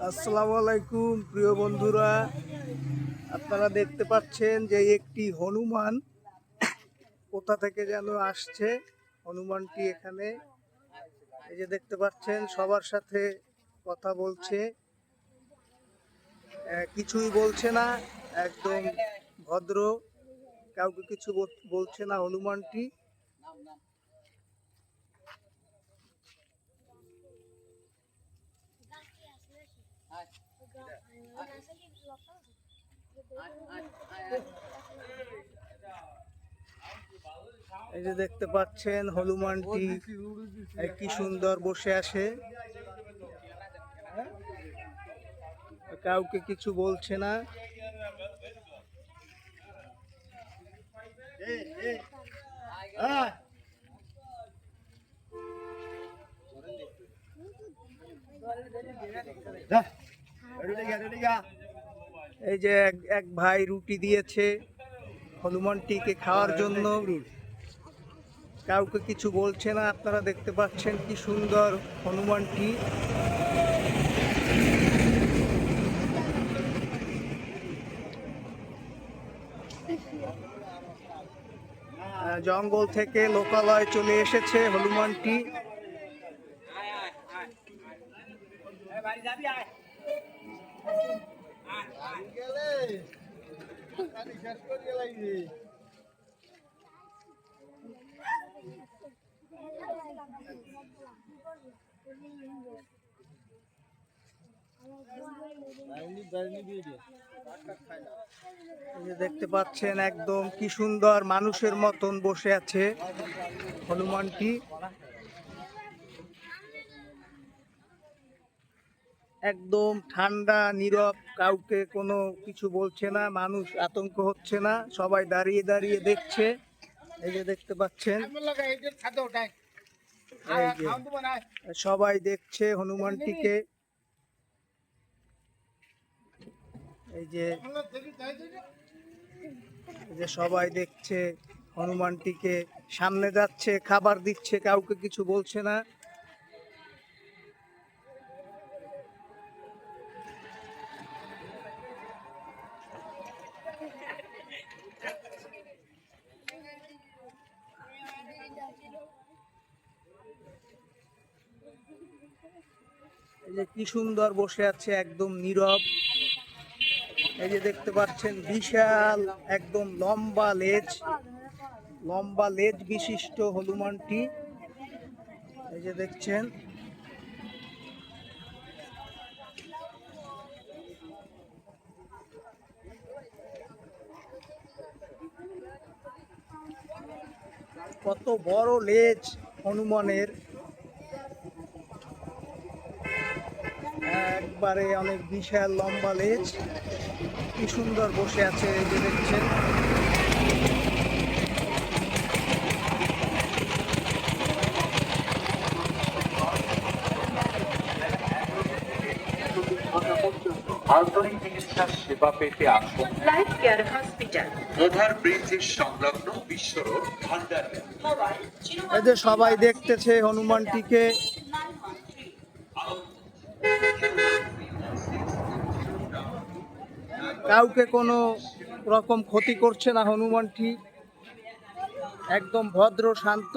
আসসালামু আলাইকুম প্রিয় বন্ধুরা। আপনারা দেখতে পাচ্ছেন যে একটি হনুমান কোথা থেকে যেন আসছে। হনুমানটি এখানে, এই যে দেখতে পাচ্ছেন, সবার সাথে কথা বলছে। কিছুই বলছে না, একদম ভদ্র, কাউকে কিছু বল- বলছে না হনুমানটি। এই যে দেখতে পাচ্ছেন হনুমানটি কি সুন্দর বসে আছে। কাউকে কিছু বলছে না। এই যে এক ভাই রুটি দিয়েছে হনুমানটিকে খাওয়ার জন্য। কাউকে কিছু বলছে না, আপনারা দেখতে পাচ্ছেন কি সুন্দর হনুমানটি জঙ্গল থেকে লোকালয় চলে এসেছে হনুমানটি দেখতে পাচ্ছেন একদম কি সুন্দর মানুষের মতন বসে আছে হনুমানটি। একদম ঠান্ডা, নীরব, কাউকে কোনো কিছু বলছে না, মানুষ আতঙ্ক হচ্ছে না, সবাই দাঁড়িয়ে দাঁড়িয়ে দেখছে। এই যে দেখতে পাচ্ছেন। সবাই দেখছে হনুমানটিকে। এই যে এই যে সবাই দেখছে হনুমানটিকে। সামনে যাচ্ছে, খাবার দিচ্ছে, কাউকে কিছু বলছে না। এই যে কি সুন্দর বসে আছে, একদম নীরব। এই যে দেখতে পাচ্ছেন, বিশাল, একদম লম্বা লেজ লম্বা লেজ বিশিষ্ট হনুমানটি। এই যে দেখছেন, কত বড় লেজ হনুমানের। একবারে অনেক বিশাল লম্বা লেজ। কি সুন্দর বসে আছে এই যে দেখছেন। আন্তরিক চিকিৎসা সেবা পেতে আসুন। লাইফ কেয়ার হসপিটাল ওভার ব্রিজের সংলগ্ন বিশ্বরোড ভান্ডার। এই যে সবাই দেখতেছে হনুমানটিকে। কাউকে কোনো রকম ক্ষতি করছে না হনুমানটি। একদম ভদ্র, শান্ত।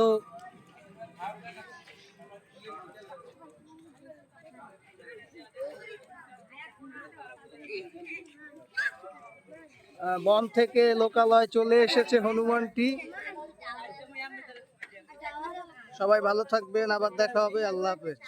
বন থেকে লোকালয় চলে এসেছে হনুমানটি। সবাই ভালো থাকবেন, আবার দেখা হবে। আল্লাহ হাফেজ।